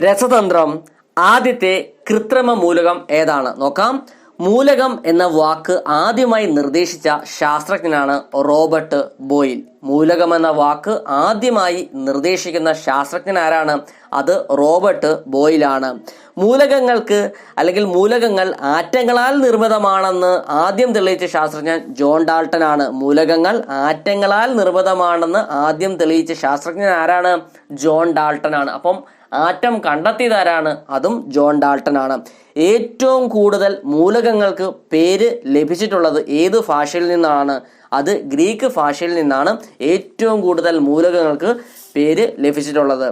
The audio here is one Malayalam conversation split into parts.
രസതന്ത്രം ആദ്യത്തെ കൃത്രിമ മൂലകം ഏതാണ്? നോക്കാം. മൂലകം എന്ന വാക്ക് ആദ്യമായി നിർദ്ദേശിച്ച ശാസ്ത്രജ്ഞനാണ് റോബർട്ട് ബോയിൽ. മൂലകം എന്ന വാക്ക് ആദ്യമായി നിർദ്ദേശിക്കുന്ന ശാസ്ത്രജ്ഞൻ ആരാണ് അത് റോബർട്ട് ബോയിലാണ്. മൂലകങ്ങൾക്ക് അല്ലെങ്കിൽ മൂലകങ്ങൾ ആറ്റങ്ങളാൽ നിർമ്മിതമാണെന്ന് ആദ്യം തെളിയിച്ച ശാസ്ത്രജ്ഞൻ ജോൺ ഡാൾട്ടൻ ആണ് മൂലകങ്ങൾ ആറ്റങ്ങളാൽ നിർമ്മിതമാണെന്ന് ആദ്യം തെളിയിച്ച ശാസ്ത്രജ്ഞൻ ആരാണ്? ജോൺ ഡാൾട്ടൻ ആണ് അപ്പം ആറ്റം കണ്ടെത്തിയതാരാണ്? അതും ജോൺ ഡാൾട്ടൻ ആണ് ഏറ്റവും കൂടുതൽ മൂലകങ്ങൾക്ക് പേര് ലഭിച്ചിട്ടുള്ളത് ഏത് ഭാഷയിൽ നിന്നാണ്? അത് ഗ്രീക്ക് ഭാഷയിൽ നിന്നാണ് ഏറ്റവും കൂടുതൽ മൂലകങ്ങൾക്ക് പേര് ലഭിച്ചിട്ടുള്ളത്.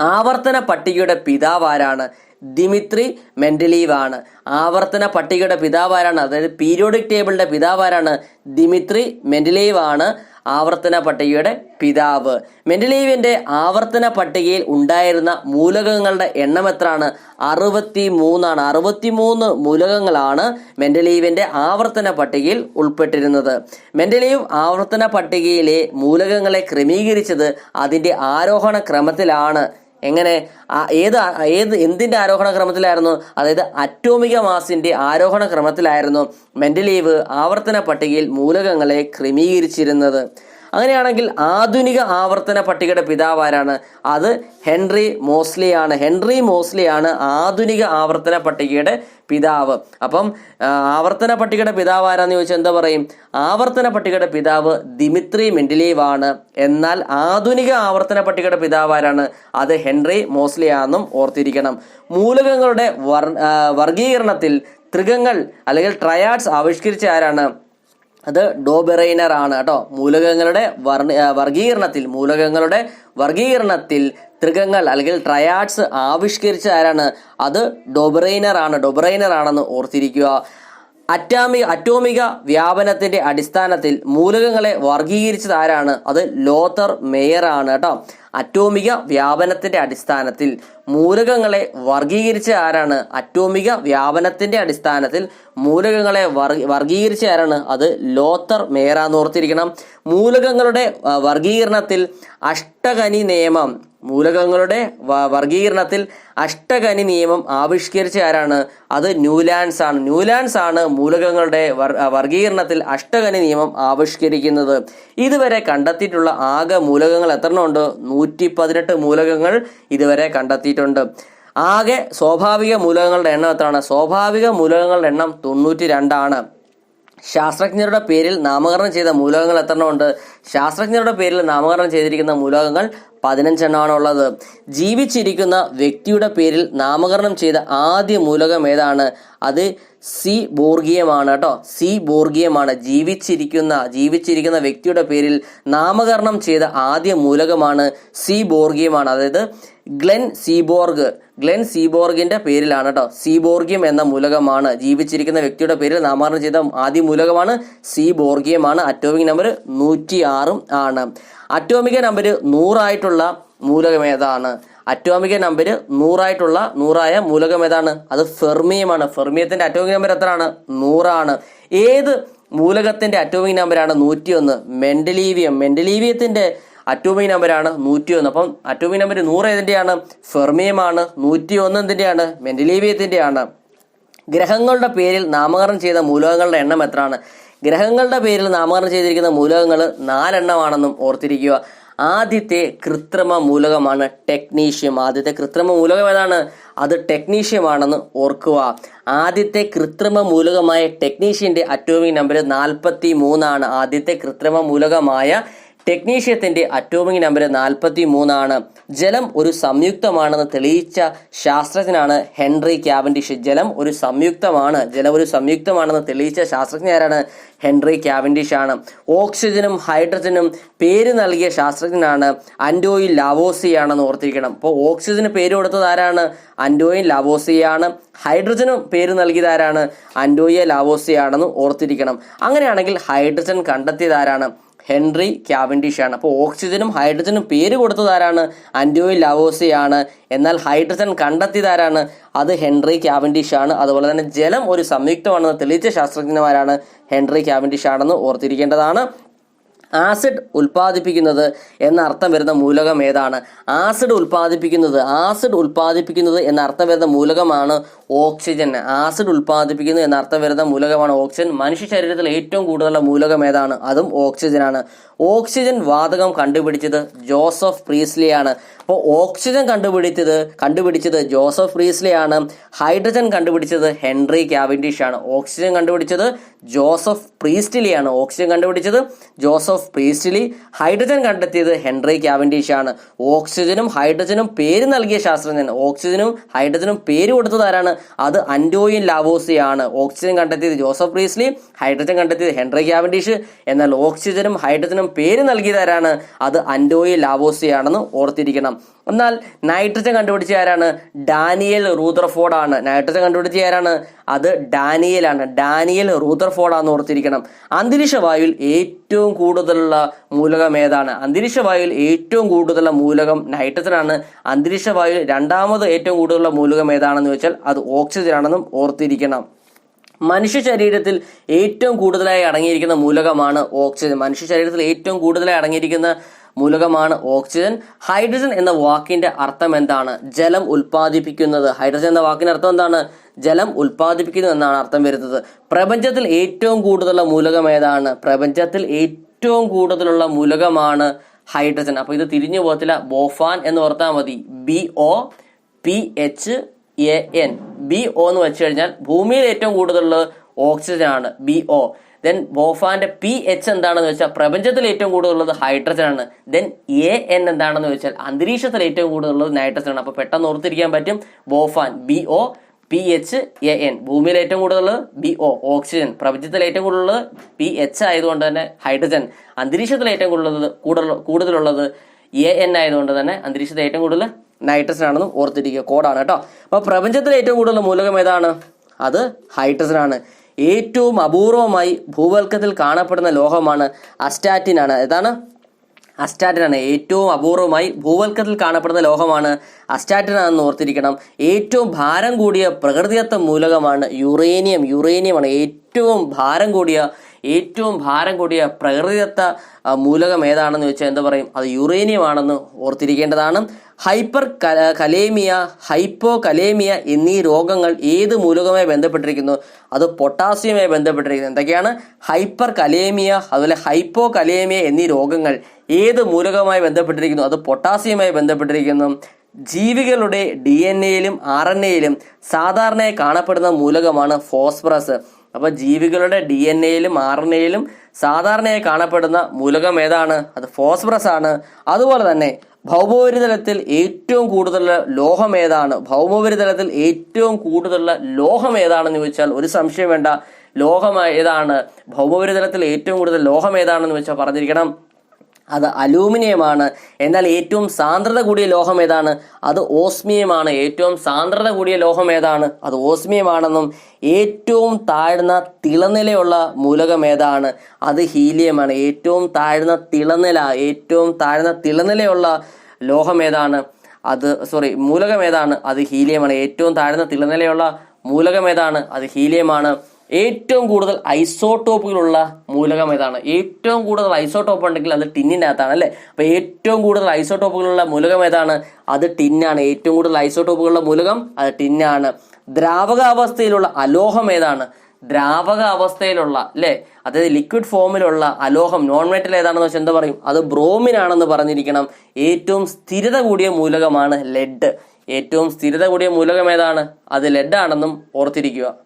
ആവർത്തന പട്ടികയുടെ പിതാവ് ആരാണ്? ദിമിത്രി മെൻഡലീവ് ആണ് ആവർത്തന പട്ടികയുടെ പിതാവാരാണ് അതായത് പീരിയോഡിക് ടേബിളിന്റെ പിതാവാരാണ് ദിമിത്രി മെൻഡലീവ് ആണ് ആവർത്തന പട്ടികയുടെ പിതാവ്. മെൻഡലീവിന്റെ ആവർത്തന പട്ടികയിൽ ഉണ്ടായിരുന്ന മൂലകങ്ങളുടെ എണ്ണം എത്രയാണ്? അറുപത്തി മൂന്നാണ് അറുപത്തി മൂന്ന് മൂലകങ്ങളാണ് മെൻഡലീവിന്റെ ആവർത്തന പട്ടികയിൽ ഉൾപ്പെട്ടിരുന്നത്. മെൻഡലീവ് ആവർത്തന പട്ടികയിലെ മൂലകങ്ങളെ ക്രമീകരിച്ചത് അതിന്റെ ആരോഹണ ക്രമത്തിലാണ് എങ്ങനെ ഏത് ഏത് എന്തിന്റെ ആരോഹണ ക്രമത്തിലായിരുന്നു അതായത് അറ്റോമിക മാസിന്റെ ആരോഹണ ക്രമത്തിലായിരുന്നു മെന്റലീവ് ആവർത്തന പട്ടികയിൽ മൂലകങ്ങളെ ക്രമീകരിച്ചിരുന്നത്. അങ്ങനെയാണെങ്കിൽ ആധുനിക ആവർത്തന പട്ടികയുടെ പിതാവ് ആരാണ്? അത് ഹെൻറി മോസ്ലി ആണ് ഹെൻറി മോസ്ലി ആണ് ആധുനിക ആവർത്തന പട്ടികയുടെ പിതാവ്. അപ്പം ആവർത്തന പട്ടികയുടെ പിതാവ് ആരാന്ന് ചോദിച്ചാൽ എന്താ പറയും? ആവർത്തന പട്ടികയുടെ പിതാവ് ദിമിത്രി മെൻഡിലീവ് ആണ് എന്നാൽ ആധുനിക ആവർത്തന പട്ടികയുടെ പിതാവ് ആരാണ്? അത് ഹെൻറി മോസ്ലി ആണെന്നും ഓർത്തിരിക്കണം. മൂലകങ്ങളുടെ വർഗീകരണത്തിൽ ത്രികങ്ങൾ അല്ലെങ്കിൽ ട്രയാഡ്സ് ആവിഷ്കരിച്ച ആരാണ്? അത് ഡോബെറൈനർ ആണ് കേട്ടോ. മൂലകങ്ങളുടെ വർണ- വർഗീകരണത്തിൽ മൂലകങ്ങളുടെ വർഗീകരണത്തിൽ ത്രികങ്ങൾ അല്ലെങ്കിൽ ട്രയാഡ്സ് ആവിഷ്കരിച്ച ആരാണ്? അത് ഡോബറൈനർ ആണ് ഡോബറൈനർ ആണെന്ന് ഓർത്തിരിക്കുക. അറ്റാമിക അറ്റോമിക വ്യാപനത്തിന്റെ അടിസ്ഥാനത്തിൽ മൂലകങ്ങളെ വർഗീകരിച്ചത് ആരാണ് അത് ലോത്തർ മേയർ ആണ് കേട്ടോ. അറ്റോമിക വ്യാപനത്തിന്റെ അടിസ്ഥാനത്തിൽ മൂലകങ്ങളെ വർഗീകരിച്ച ആരാണ് അറ്റോമിക വ്യാപനത്തിന്റെ അടിസ്ഥാനത്തിൽ മൂലകങ്ങളെ വർ- വർഗീകരിച്ച ആരാണ് അത് ലോത്തർ മേയർ ആണെന്ന് ഓർത്തിരിക്കണം. മൂലകങ്ങളുടെ വർഗീകരണത്തിൽ അഷ്ടകനി നിയമം മൂലകങ്ങളുടെ വർഗീകരണത്തിൽ അഷ്ടകനി നിയമം ആവിഷ്കരിച്ച ആരാണ്? അത് ന്യൂലാൻഡ്സ് ആണ്. ന്യൂലാൻഡ്സ് ആണ് മൂലകങ്ങളുടെ വർ- വർഗീകരണത്തിൽ അഷ്ടകനി നിയമം ആവിഷ്കരിക്കുന്നത്. ഇതുവരെ കണ്ടെത്തിയിട്ടുള്ള ആകെ മൂലകങ്ങൾ എത്ര ഉണ്ട് നൂറ്റി പതിനെട്ട് മൂലകങ്ങൾ ഇതുവരെ കണ്ടെത്തിയിട്ടുണ്ട്. ആകെ സ്വാഭാവിക മൂലകങ്ങളുടെ എണ്ണം എത്രയാണ്? സ്വാഭാവിക മൂലകങ്ങളുടെ എണ്ണം തൊണ്ണൂറ്റി രണ്ടാണ് ശാസ്ത്രജ്ഞരുടെ പേരിൽ നാമകരണം ചെയ്ത മൂലകങ്ങൾ എത്രണ്ണമുണ്ട്? ശാസ്ത്രജ്ഞരുടെ പേരിൽ നാമകരണം ചെയ്തിരിക്കുന്ന മൂലകങ്ങൾ പതിനഞ്ചെണ്ണമാണ് ഉള്ളത് ജീവിച്ചിരിക്കുന്ന വ്യക്തിയുടെ പേരിൽ നാമകരണം ചെയ്ത ആദ്യ മൂലകം ഏതാണ്? അത് സി ബോർഗീയമാണ് കേട്ടോ. സി ബോർഗീയമാണ്. ജീവിച്ചിരിക്കുന്ന ജീവിച്ചിരിക്കുന്ന വ്യക്തിയുടെ പേരിൽ നാമകരണം ചെയ്ത ആദ്യ മൂലകമാണ് സി ബോർഗീയമാണ്. അതായത് ഗ്ലെൻ സീബോർഗ്. ഗ്ലെൻ സീബോർഗിന്റെ പേരിലാണ് കേട്ടോ സീബോർഗിയം എന്ന മൂലകമാണ് ജീവിച്ചിരിക്കുന്ന വ്യക്തിയുടെ പേരിൽ നാമകരണം ചെയ്ത ആദ്യ മൂലകമാണ് സീബോർഗിയമാണ്. അറ്റോമിക് നമ്പർ നൂറ്റി ആറും ആണ്. അറ്റോമിക നമ്പർ നൂറായിട്ടുള്ള മൂലകം ഏതാണ്? അറ്റോമിക നമ്പർ നൂറായിട്ടുള്ള നൂറായ മൂലകം ഏതാണ്? അത് ഫെർമിയമാണ്. ഫെർമിയത്തിന്റെ അറ്റോമിക് നമ്പർ എത്രയാണ്? നൂറാണ്. ഏത് മൂലകത്തിന്റെ അറ്റോമിക് നമ്പറാണ് നൂറ്റിയൊന്ന്. മെൻഡലീവിയം മെന്റലീവിയം മെന്റലീവിയത്തിന്റെ അറ്റോമിക് നമ്പറാണ് നൂറ്റി ഒന്ന് അപ്പം അറ്റോമിക് നമ്പർ നൂറ് ഏതിന്റെയാണ് ഫെർമിയമാണ് നൂറ്റി ഒന്ന് എന്തിന്റെയാണ് മെൻഡലീവിയത്തിന്റെയാണ് ഗ്രഹങ്ങളുടെ പേരിൽ നാമകരണം ചെയ്ത മൂലകങ്ങളുടെ എണ്ണം എത്രയാണ്? ഗ്രഹങ്ങളുടെ പേരിൽ നാമകരണം ചെയ്തിരിക്കുന്ന മൂലകങ്ങൾ നാലെണ്ണമാണെന്നും ഓർത്തിരിക്കുക. ആദ്യത്തെ കൃത്രിമ മൂലകമാണ് ടെക്നീഷ്യം ആദ്യത്തെ കൃത്രിമ മൂലകം ഏതാണ്? അത് ടെക്നീഷ്യമാണെന്ന് ഓർക്കുക. ആദ്യത്തെ കൃത്രിമ മൂലകമായ ടെക്നീഷ്യന്റെ അറ്റോമിക് നമ്പർ നാൽപ്പത്തി മൂന്നാണ് ആദ്യത്തെ കൃത്രിമ മൂലകമായ ടെക്നീഷ്യത്തിന്റെ അറ്റോമിക് നമ്പർ നാൽപ്പത്തി മൂന്നാണ് ജലം ഒരു സംയുക്തമാണെന്ന് തെളിയിച്ച ശാസ്ത്രജ്ഞനാണ് ഹെൻറി ക്യാവൻഡിഷ് ജലം ഒരു സംയുക്തമാണ്. ജലം ഒരു സംയുക്തമാണെന്ന് തെളിയിച്ച ശാസ്ത്രജ്ഞ ആരാണ്? ഹെൻറി ക്യാവൻഡിഷ് ആണ് ഓക്സിജനും ഹൈഡ്രജനും പേര് നൽകിയ ശാസ്ത്രജ്ഞനാണ് അൻഡോയിൽ ലാവോസിയാണെന്ന് ഓർത്തിരിക്കണം. അപ്പോൾ ഓക്സിജന് പേര് കൊടുത്തത് ആരാണ്? അൻഡോയിൻ ലാവോസിയാണ്. ഹൈഡ്രജനും പേര് നൽകിയത് ആരാണ്? അൻഡോയ ലാവോസിയാണെന്ന് ഓർത്തിരിക്കണം. അങ്ങനെയാണെങ്കിൽ ഹൈഡ്രജൻ കണ്ടെത്തിയത് ആരാണ്? ഹെൻറി ക്യാവൻഡിഷാണ്. അപ്പോൾ ഓക്സിജനും ഹൈഡ്രജനും പേര് കൊടുത്തതാരാണ്? ആന്റോയി ലാവോസിയാണ്. എന്നാൽ ഹൈഡ്രജൻ കണ്ടെത്തിയതാരാണ്? അത് ഹെൻറി ക്യാവൻഡിഷാണ്. അതുപോലെ തന്നെ ജലം ഒരു സംയുക്തമാണെന്ന് തെളിയിച്ച ശാസ്ത്രജ്ഞന്മാരാണ് ഹെൻറി ക്യാവൻഡിഷാണെന്ന് ഓർത്തിരിക്കേണ്ടതാണ്. ആസിഡ് ഉൽപ്പാദിപ്പിക്കുന്നത് എന്ന അർത്ഥം വരുന്ന മൂലകം ഏതാണ്? ആസിഡ് ഉൽപ്പാദിപ്പിക്കുന്നത് ആസിഡ് ഉൽപ്പാദിപ്പിക്കുന്നത് എന്ന അർത്ഥം വരുന്ന മൂലകമാണ് ഓക്സിജൻ. ആസിഡ് ഉൽപ്പാദിപ്പിക്കുന്നത് എന്ന അർത്ഥം വരുന്ന മൂലകമാണ് ഓക്സിജൻ. മനുഷ്യ ശരീരത്തിൽ ഏറ്റവും കൂടുതലുള്ള മൂലകം ഏതാണ്? അതും ഓക്സിജനാണ് ഓക്സിജൻ വാതകം കണ്ടുപിടിച്ചത് ജോസഫ് പ്രീസ്ലി ആണ്. അപ്പോൾ ഓക്സിജൻ കണ്ടുപിടിച്ചത് കണ്ടുപിടിച്ചത് ജോസഫ് പ്രീസ്ലി ആണ്. ഹൈഡ്രജൻ കണ്ടുപിടിച്ചത് ഹെൻറി ക്യാവിൻഡിഷ് ആണ്. ഓക്സിജൻ കണ്ടുപിടിച്ചത് ജോസഫ് പ്രീസ്റ്റിലിയാണ് ഓക്സിജൻ കണ്ടുപിടിച്ചത് ജോസഫ് പ്രീസ്റ്റിലി ഹൈഡ്രജൻ കണ്ടെത്തിയത് ഹെൻറി ക്യാവൻഡീഷ് ആണ് ഓക്സിജനും ഹൈഡ്രജനും പേര് നൽകിയ ശാസ്ത്രജ്ഞൻ. ഓക്സിജനും ഹൈഡ്രജനും പേര് കൊടുത്തത് ആരാണ്? അത് അൻഡോയിൻ ആണ് ഓക്സിജൻ കണ്ടെത്തിയത് ജോസഫ് പ്രീസ്ലി ഹൈഡ്രജൻ കണ്ടെത്തിയത് ഹെൻറി ക്യാവൻഡീഷ്. എന്നാൽ ഓക്സിജനും ഹൈഡ്രജനും പേര് നൽകിയത് ആരാണ്? അത് അൻഡോയിൻ ലാവോസിയാണെന്ന് ഓർത്തിരിക്കണം. എന്നാൽ നൈട്രജൻ കണ്ടുപിടിച്ച ആരാണ്? ഡാനിയൽ റൂദർഫോർഡ് ആണ് നൈട്രജൻ കണ്ടുപിടിച്ച ആരാണ്? അത് ഡാനിയലാണ്. ഡാനിയൽ റൂദർഫോർഡ് ആണെന്ന് ഓർത്തിരിക്കണം. അന്തരീക്ഷ വായുവിൽ ഏറ്റവും കൂടുതലുള്ള മൂലകം ഏതാണ്? അന്തരീക്ഷ വായുവിൽ ഏറ്റവും കൂടുതലുള്ള മൂലകം നൈട്രജൻ ആണ്. അന്തരീക്ഷ വായുവിൽ രണ്ടാമത് ഏറ്റവും കൂടുതലുള്ള മൂലകം ഏതാണെന്ന് വെച്ചാൽ അത് ഓക്സിജൻ ആണെന്നും ഓർത്തിരിക്കണം. മനുഷ്യ ശരീരത്തിൽ ഏറ്റവും കൂടുതലായി അടങ്ങിയിരിക്കുന്ന മൂലകമാണ് ഓക്സിജൻ മനുഷ്യ ശരീരത്തിൽ ഏറ്റവും കൂടുതലായി അടങ്ങിയിരിക്കുന്ന മൂലകമാണ് ഓക്സിജൻ. ഹൈഡ്രജൻ എന്ന വാക്കിന്റെ അർത്ഥം എന്താണ്? ജലം ഉൽപ്പാദിപ്പിക്കുന്നത്. ഹൈഡ്രജൻ എന്ന വാക്കിന്റെ അർത്ഥം എന്താണ്? ജലം ഉൽപ്പാദിപ്പിക്കുന്നു എന്നാണ് അർത്ഥം വരുന്നത്. പ്രപഞ്ചത്തിൽ ഏറ്റവും കൂടുതലുള്ള മൂലകം ഏതാണ്? പ്രപഞ്ചത്തിൽ ഏറ്റവും കൂടുതലുള്ള മൂലകമാണ് ഹൈഡ്രജൻ. അപ്പൊ ഇത് തിരിഞ്ഞു പോകത്തില്ല. ബോഫാൻ എന്ന് ഓർത്താൽ മതി. B O P H A N. B O എന്ന് വെച്ച് കഴിഞ്ഞാൽ ഭൂമിയിൽ ഏറ്റവും കൂടുതലുള്ള ഓക്സിജൻ ആണ് ബി ഒ. ദെൻ ബോഫാന്റെ പി എച്ച് എന്താണെന്ന് വെച്ചാൽ പ്രപഞ്ചത്തിൽ ഏറ്റവും കൂടുതലുള്ളത് ഹൈഡ്രജൻ ആണ്. ദെൻ എ എൻ എന്താണെന്ന് വെച്ചാൽ അന്തരീക്ഷത്തിൽ ഏറ്റവും കൂടുതലുള്ളത് നൈട്രജൻ ആണ്. അപ്പൊ പെട്ടെന്ന് ഓർത്തിരിക്കാൻ പറ്റും. ബോഫാൻ B O P H A N ഭൂമിയിൽ ഏറ്റവും കൂടുതലുള്ളത് ബി ഒ ഓക്സിജൻ പ്രപഞ്ചത്തിൽ ഏറ്റവും കൂടുതലുള്ളത് പി എച്ച് ആയതുകൊണ്ട് തന്നെ ഹൈഡ്രജൻ അന്തരീക്ഷത്തിൽ ഏറ്റവും കൂടുതലുള്ളത് കൂടുതൽ കൂടുതലുള്ളത് എ എൻ ആയതുകൊണ്ട് തന്നെ അന്തരീക്ഷത്തിൽ ഏറ്റവും കൂടുതൽ നൈട്രജൻ ആണെന്ന് ഓർത്തിരിക്കുക. കോഡാണ് കേട്ടോ. അപ്പൊ പ്രപഞ്ചത്തിൽ ഏറ്റവും കൂടുതൽ മൂലകം ഏതാണ്? അത് ഹൈഡ്രജൻ ആണ്. ഏറ്റവും അപൂർവമായി ഭൂവൽക്കത്തിൽ കാണപ്പെടുന്ന ലോഹമാണ് അസ്റ്റാറ്റിൻ ആണ്. ഏതാണ്? അസ്റ്റാറ്റിൻ ആണ്. ഏറ്റവും അപൂർവമായി ഭൂവൽക്കത്തിൽ കാണപ്പെടുന്ന ലോഹമാണ് അസ്റ്റാറ്റിൻ ആണെന്ന് ഓർത്തിരിക്കണം. ഏറ്റവും ഭാരം കൂടിയ പ്രകൃതിദത്ത മൂലകമാണ് യുറേനിയം. യുറേനിയമാണ് ഏറ്റവും ഭാരം കൂടിയ ഏറ്റവും ഭാരം കൂടിയ പ്രകൃതിദത്ത മൂലകം ഏതാണെന്ന് വെച്ചാൽ എന്താ പറയും? അത് യുറേനിയം ആണെന്ന് ഓർത്തിരിക്കേണ്ടതാണ്. ഹൈപ്പർ കലേമിയ ഹൈപ്പോ കലേമിയ എന്നീ രോഗങ്ങൾ ഏത് മൂലകവുമായി ബന്ധപ്പെട്ടിരിക്കുന്നു? അത് പൊട്ടാസ്യവുമായി ബന്ധപ്പെട്ടിരിക്കുന്നു. എന്തൊക്കെയാണ്? ഹൈപ്പർ കലേമിയ അതുപോലെ ഹൈപ്പോ കലേമിയ എന്നീ രോഗങ്ങൾ ഏത് മൂലകവുമായി ബന്ധപ്പെട്ടിരിക്കുന്നു? അത് പൊട്ടാസ്യവുമായി ബന്ധപ്പെട്ടിരിക്കുന്നു. ജീവികളുടെ ഡി എൻ എയിലും ആർ എൻ എയിലും സാധാരണയായി കാണപ്പെടുന്ന മൂലകമാണ് ഫോസ്ഫറസ്. അപ്പൊ ജീവികളുടെ ഡി എൻ എയിലും ആർ എൻ എയിലും സാധാരണയായി കാണപ്പെടുന്ന മൂലകം ഏതാണ്? അത് ഫോസ്ഫറസ് ആണ്. അതുപോലെ തന്നെ ഭൗമോപരിതലത്തിൽ ഏറ്റവും കൂടുതലുള്ള ലോഹം ഏതാണ്? ഭൗമോപരിതലത്തിൽ ഏറ്റവും കൂടുതലുള്ള ലോഹം ഏതാണെന്ന് ചോദിച്ചാൽ ഒരു സംശയം വേണ്ട. ലോഹം ഏതാണ്? ഭൗമോപരിതലത്തിൽ ഏറ്റവും കൂടുതൽ ലോഹം ഏതാണെന്ന് വെച്ചാൽ പറഞ്ഞിരിക്കണം. അത് അലൂമിനിയമാണ്. എന്നാൽ ഏറ്റവും സാന്ദ്രത കൂടിയ ലോഹം ഏതാണ്? അത് ഓസ്മിയമാണ്. ഏറ്റവും സാന്ദ്രത കൂടിയ ലോഹം ഏതാണ്? അത് ഓസ്മിയമാണെന്നും ഏറ്റവും താഴ്ന്ന തിളനിലയുള്ള മൂലകം ഏതാണ്? അത് ഹീലിയമാണ്. ഏറ്റവും താഴ്ന്ന തിളനില ഏറ്റവും താഴ്ന്ന തിളനിലയുള്ള ലോഹം ഏതാണ്? അത് സോറി മൂലകം ഏതാണ്? അത് ഹീലിയമാണ്. ഏറ്റവും താഴ്ന്ന തിളനിലയുള്ള മൂലകം ഏതാണ്? അത് ഹീലിയമാണ്. ഏറ്റവും കൂടുതൽ ഐസോട്ടോപ്പുകളുള്ള മൂലകം ഏതാണ്? ഏറ്റവും കൂടുതൽ ഐസോട്ടോപ്പ് ഉണ്ടെങ്കിൽ അത് ടിന്നിന്റെ അകത്താണ് അല്ലേ? അപ്പൊ ഏറ്റവും കൂടുതൽ ഐസോട്ടോപ്പുകളുള്ള മൂലകം ഏതാണ്? അത് ടിന്നാണ്. ഏറ്റവും കൂടുതൽ ഐസോട്ടോപ്പുകളുള്ള മൂലകം അത് ടിന്നാണ്. ദ്രാവകാവസ്ഥയിലുള്ള അലോഹം ഏതാണ്? ദ്രാവക അവസ്ഥയിലുള്ള അല്ലേ? അതായത് ലിക്വിഡ് ഫോമിലുള്ള അലോഹം നോൺ മെറ്റൽ ഏതാണെന്ന് വെച്ചാൽ എന്താ പറയും? അത് ബ്രോമിൻ ആണെന്ന് പറഞ്ഞിരിക്കണം. ഏറ്റവും സ്ഥിരത കൂടിയ മൂലകമാണ് ലെഡ് ഏറ്റവും സ്ഥിരത കൂടിയ മൂലകം ഏതാണ്? അത് ലെഡ് ആണെന്നും ഓർത്തിരിക്കുക.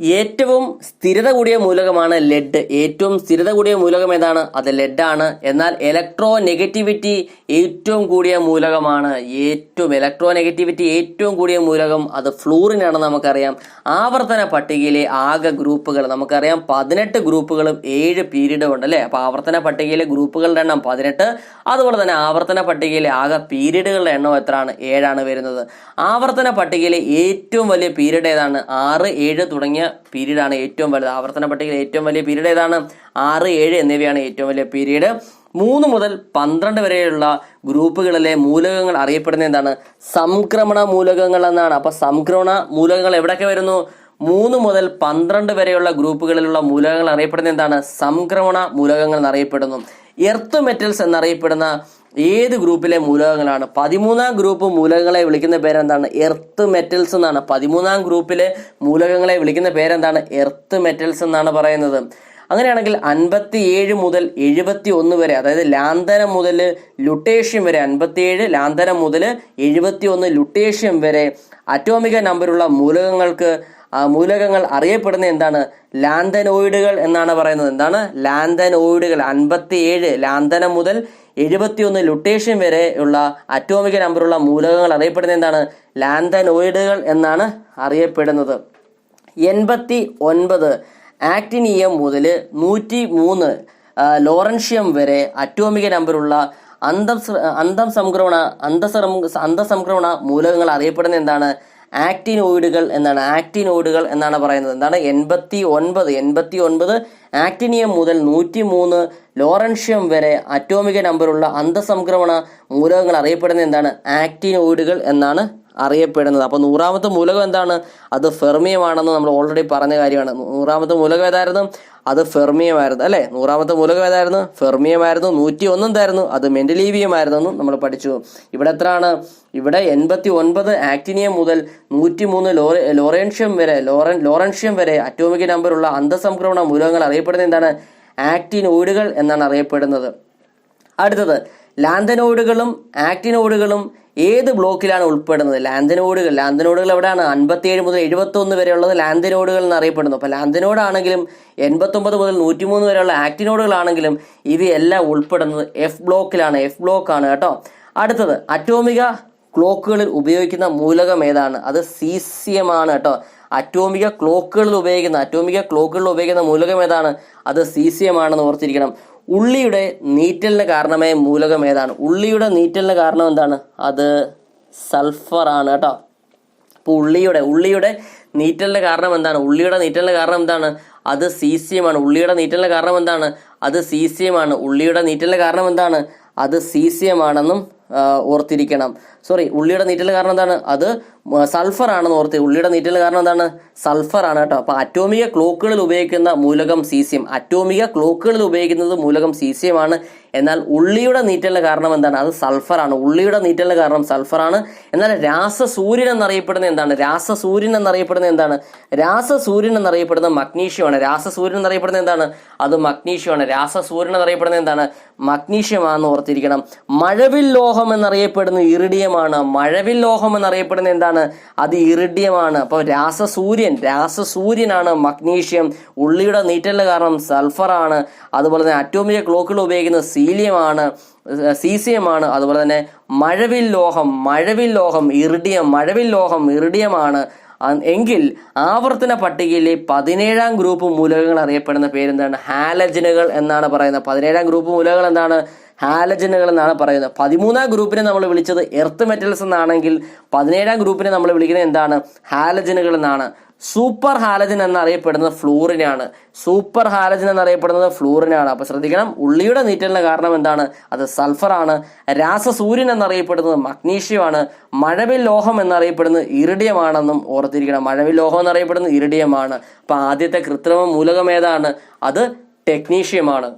ഏറ്റവും സ്ഥിരത കൂടിയ മൂലകമാണ് ലെഡ്. ഏറ്റവും സ്ഥിരത കൂടിയ മൂലകം ഏതാണ്? അത് ലെഡാണ്. എന്നാൽ ഇലക്ട്രോ നെഗറ്റിവിറ്റി ഏറ്റവും കൂടിയ മൂലകമാണ്. ഏറ്റവും ഇലക്ട്രോ നെഗറ്റിവിറ്റി ഏറ്റവും കൂടിയ മൂലകം അത് ഫ്ലൂറിനാണെന്ന് നമുക്കറിയാം. ആവർത്തന പട്ടികയിലെ ആകെ ഗ്രൂപ്പുകൾ നമുക്കറിയാം. പതിനെട്ട് ഗ്രൂപ്പുകളും ഏഴ് പീരീഡും ഉണ്ട് അല്ലേ അപ്പോൾ ആവർത്തന പട്ടികയിലെ ഗ്രൂപ്പുകളുടെ എണ്ണം പതിനെട്ട്. അതുപോലെ തന്നെ ആവർത്തന പട്ടികയിലെ ആകെ പീരീഡുകളുടെ എണ്ണം എത്രയാണ്? ഏഴാണ് വരുന്നത്. ആവർത്തന പട്ടികയിലെ ഏറ്റവും വലിയ പീരീഡ് ഏതാണ്? ആറ് ഏഴ് തുടങ്ങിയ പീരീഡാണ് ഏറ്റവും വലുത്. ആവർത്തന പട്ടികയിൽ ഏറ്റവും വലിയ പീരീഡ് ഏതാണ്? ആറ് ഏഴ് എന്നിവയാണ് ഏറ്റവും വലിയ പീരീഡ്. മൂന്ന് മുതൽ പന്ത്രണ്ട് വരെയുള്ള ഗ്രൂപ്പുകളിലെ മൂലകങ്ങൾ അറിയപ്പെടുന്ന എന്താണ്? സംക്രമണ മൂലകങ്ങൾ എന്നാണ്. അപ്പൊ സംക്രമണ മൂലകങ്ങൾ എവിടെയൊക്കെ വരുന്നു? മൂന്ന് മുതൽ പന്ത്രണ്ട് വരെയുള്ള ഗ്രൂപ്പുകളിലുള്ള മൂലകങ്ങൾ അറിയപ്പെടുന്ന എന്താണ്? സംക്രമണ മൂലകങ്ങൾ എന്നറിയപ്പെടുന്നു. എർത്ത് മെറ്റൽസ് എന്നറിയപ്പെടുന്ന ഏത് ഗ്രൂപ്പിലെ മൂലകങ്ങളാണ്? പതിമൂന്നാം ഗ്രൂപ്പ് മൂലകങ്ങളെ വിളിക്കുന്ന പേരെന്താണ്? എർത്ത് മെറ്റൽസ് എന്നാണ്. പതിമൂന്നാം ഗ്രൂപ്പിലെ മൂലകങ്ങളെ വിളിക്കുന്ന പേരെന്താണ്? എർത്ത് മെറ്റൽസ് എന്നാണ് പറയുന്നത്. അങ്ങനെയാണെങ്കിൽ അൻപത്തി ഏഴ് മുതൽ എഴുപത്തി ഒന്ന് വരെ അതായത് ലാന്തരം മുതൽ ലുട്ടേഷ്യം വരെ അൻപത്തിയേഴ് ലാന്തരം മുതൽ എഴുപത്തി ഒന്ന് ലുട്ടേഷ്യം വരെ അറ്റോമിക നമ്പറുള്ള മൂലകങ്ങൾക്ക് മൂലകങ്ങൾ അറിയപ്പെടുന്ന എന്താണ്? ലാന്തനോയിഡുകൾ എന്നാണ് പറയുന്നത്. എന്താണ്? ലാന്തനോയിഡുകൾ. അൻപത്തി ഏഴ് ലാന്തനം മുതൽ എഴുപത്തിയൊന്ന് ലുട്ടേഷ്യൻ വരെ ഉള്ള അറ്റോമിക നമ്പറുള്ള മൂലകങ്ങൾ അറിയപ്പെടുന്ന എന്താണ്? ലാന്തനോയിഡുകൾ എന്നാണ് അറിയപ്പെടുന്നത്. എൺപത്തി ഒൻപത് ആക്ടിനിയം മുതൽ നൂറ്റി മൂന്ന് ലോറൻഷ്യം വരെ അറ്റോമിക നമ്പറുള്ള അന്തം അന്തം സംക്രമണ അന്തസം അന്തസംക്രമണ മൂലകങ്ങൾ അറിയപ്പെടുന്ന എന്താണ്? ആക്ടിനോയിഡുകൾ എന്നാണ് ആക്ടിനോയിഡുകൾ എന്നാണ് പറയുന്നത്. എന്താണ്? എൺപത്തി ഒൻപത് എൺപത്തി ഒൻപത് ആക്ടിനിയം മുതൽ നൂറ്റി മൂന്ന് ലോറൻഷ്യം വരെ അറ്റോമിക നമ്പറുള്ള അന്തസംക്രമണ മൂലകങ്ങൾ അറിയപ്പെടുന്ന എന്താണ്? ആക്ടിനോയിഡുകൾ എന്നാണ് അറിയപ്പെടുന്നത്. അപ്പോൾ നൂറാമത്തെ മൂലകം എന്താണ്? അത് ഫെർമിയമാണെന്ന് നമ്മൾ ഓൾറെഡി പറഞ്ഞ കാര്യമാണ്. നൂറാമത്തെ മൂലകം ഏതായിരുന്നു? അത് ഫെർമിയമായിരുന്നു അല്ലേ? നൂറാമത്തെ മൂലകം ഏതായിരുന്നു? ഫെർമിയമായിരുന്നു നൂറ്റി ഒന്ന് എന്തായിരുന്നു അത് മെന്റലീവിയമായിരുന്നു നമ്മൾ പഠിച്ചു. ഇവിടെ എത്രയാണ്? ഇവിടെ എൺപത്തി ഒൻപത് ആക്ടിനിയം മുതൽ നൂറ്റി മൂന്ന് ലോറെ ലോറൻഷ്യം വരെ ലോറൻ ലോറൻഷ്യം വരെ അറ്റോമിക് നമ്പറുള്ള അന്തസംക്രമണ മൂലകങ്ങൾ അറിയപ്പെടുന്നത് എന്താണ്? ആക്ടിനോയിഡുകൾ എന്നാണ് അറിയപ്പെടുന്നത്. അടുത്തത് ലാന്തനോയിഡുകളും ആക്ടിനോഡുകളും ഏത് ബ്ലോക്കിലാണ് ഉൾപ്പെടുന്നത്? ലാന്തനോഡുകൾ ലാന്തനോഡുകൾ എവിടെയാണ്? അൻപത്തിയേഴ് മുതൽ എഴുപത്തി ഒന്ന് വരെയുള്ളത് ലാന്തനോഡുകൾ എന്നറിയപ്പെടുന്നു. അപ്പോൾ ലാന്തനോഡാണെങ്കിലും എൺപത്തൊമ്പത് മുതൽ നൂറ്റിമൂന്ന് വരെയുള്ള ആക്ടിനോഡുകളാണെങ്കിലും ഇവയെല്ലാം ഉൾപ്പെടുന്നത് എഫ് ബ്ലോക്കിലാണ്. എഫ് ബ്ലോക്കാണ് കേട്ടോ. അടുത്തത് അറ്റോമിക ക്ലോക്കുകളിൽ ഉപയോഗിക്കുന്ന മൂലകം ഏതാണ്? അത് സീസിയം ആണ് കേട്ടോ. അറ്റോമിക ക്ലോക്കുകളിൽ ഉപയോഗിക്കുന്ന അറ്റോമിക ക്ലോക്കുകളിൽ ഉപയോഗിക്കുന്ന മൂലകം ഏതാണ്? അത് സീസിയം ആണെന്ന് ഓർത്തിരിക്കണം. ഉള്ളിയുടെ നീറ്റലിന് കാരണമായ മൂലകം ഏതാണ്? ഉള്ളിയുടെ നീറ്റലിന് കാരണം എന്താണ്? അത് സൾഫർ ആണ് കേട്ടോ. അപ്പോൾ ഉള്ളിയുടെ ഉള്ളിയുടെ നീറ്റലിന് കാരണം എന്താണ്? ഉള്ളിയുടെ നീറ്റലിന് കാരണം എന്താണ്? അത് സീസിയമാണ് ഉള്ളിയുടെ നീറ്റലിന് കാരണം എന്താണ്? അത് സീസിയമാണ് ഉള്ളിയുടെ നീറ്റലിന് കാരണം എന്താണ്? അത് സിസിഎം ആണെന്നും ഓർത്തിരിക്കണം. സോറി ഉള്ളിയുടെ നീറ്റൽ കാരണം എന്താണ്? അത് സൾഫർ ആണെന്ന് ഓർത്തി ഉള്ളിയുടെ നീറ്റൽ കാരണം എന്താണ്? സൾഫർ ആണ് കേട്ടോ. അപ്പൊ അറ്റോമിക ക്ലോക്കുകളിൽ ഉപയോഗിക്കുന്ന മൂലകം സീസിയം. അറ്റോമിക ക്ലോക്കുകളിൽ ഉപയോഗിക്കുന്നത് മൂലകം സീസിയമാണ് എന്നാൽ ഉള്ളിയുടെ നീറ്റലിന് കാരണം എന്താണ്? അത് സൾഫർ ആണ്. ഉള്ളിയുടെ നീറ്റലിന് കാരണം സൾഫർ ആണ്. എന്നാൽ രാസസൂര്യൻ എന്നറിയപ്പെടുന്ന എന്താണ്? രാസസൂര്യൻ എന്നറിയപ്പെടുന്ന എന്താണ്? രാസസൂര്യൻ എന്നറിയപ്പെടുന്ന മഗ്നീഷ്യമാണ് രാസസൂര്യൻ എന്നറിയപ്പെടുന്ന എന്താണ്? അത് മഗ്നീഷ്യം മഗ്നീഷ്യമാണ് രാസസൂര്യൻ എന്നറിയപ്പെടുന്ന എന്താണ്? മഗ്നീഷ്യം മഗ്നീഷ്യമാണെന്ന് ഓർത്തിരിക്കണം. മഴവിൽ ലോഹം എന്നറിയപ്പെടുന്ന ഇറിഡിയമാണ് മഴവിൽ ലോഹം എന്നറിയപ്പെടുന്ന എന്താണ്? അത് ഇറിഡിയമാണ്. അപ്പോൾ രാസസൂര്യൻ രാസസൂര്യനാണ് മഗ്നീഷ്യം. ഉള്ളിയുടെ നീറ്റലിന് കാരണം സൾഫറാണ്. അതുപോലെ തന്നെ അറ്റോമിക ക്ലോക്കുകൾ ഉപയോഗിക്കുന്ന സീലിയമാണ് സീസിയമാണ്. അതുപോലെ തന്നെ മഴവിൽ ലോഹം മഴവിൽ ലോഹം ഇറിഡിയം മഴവിൽ ലോഹം ഇറിഡിയമാണ്. എങ്കിൽ ആവർത്തന പട്ടികയിലെ പതിനേഴാം ഗ്രൂപ്പ് മൂലകങ്ങൾ അറിയപ്പെടുന്ന പേരെന്താണ്? ഹാലജനുകൾ എന്നാണ് പറയുന്നത്. പതിനേഴാം ഗ്രൂപ്പ് മൂലകങ്ങൾ എന്താണ്? ഹാലജനുകൾ എന്നാണ് പറയുന്നത്. പതിമൂന്നാം ഗ്രൂപ്പിനെ നമ്മൾ വിളിച്ചത് എർത്ത് മെറ്റൽസ് എന്നാണെങ്കിൽ പതിനേഴാം ഗ്രൂപ്പിനെ നമ്മൾ വിളിക്കുന്നത് എന്താണ്? ഹാലജനുകൾ എന്നാണ്. സൂപ്പർ ഹാലജൻ എന്നറിയപ്പെടുന്നത് ഫ്ലൂറിനാണ് സൂപ്പർ ഹാലജൻ എന്നറിയപ്പെടുന്നത് ഫ്ലൂറിനാണ് അപ്പൊ ശ്രദ്ധിക്കണം ഉള്ളിയുടെ നീറ്റലിന് കാരണം എന്താണ്? അത് സൾഫറാണ് രാസസൂര്യൻ എന്നറിയപ്പെടുന്നത് മഗ്നീഷ്യമാണ് മഴവിൽ ലോഹം എന്നറിയപ്പെടുന്നത് ഇറിഡിയമാണെന്നും ഓർത്തിരിക്കണം. മഴവിൽ ലോഹം എന്നറിയപ്പെടുന്നത് ഇറിഡിയമാണ് അപ്പൊ ആദ്യത്തെ കൃത്രിമ മൂലകം ഏതാണ്? അത് ടെക്നീഷ്യമാണ്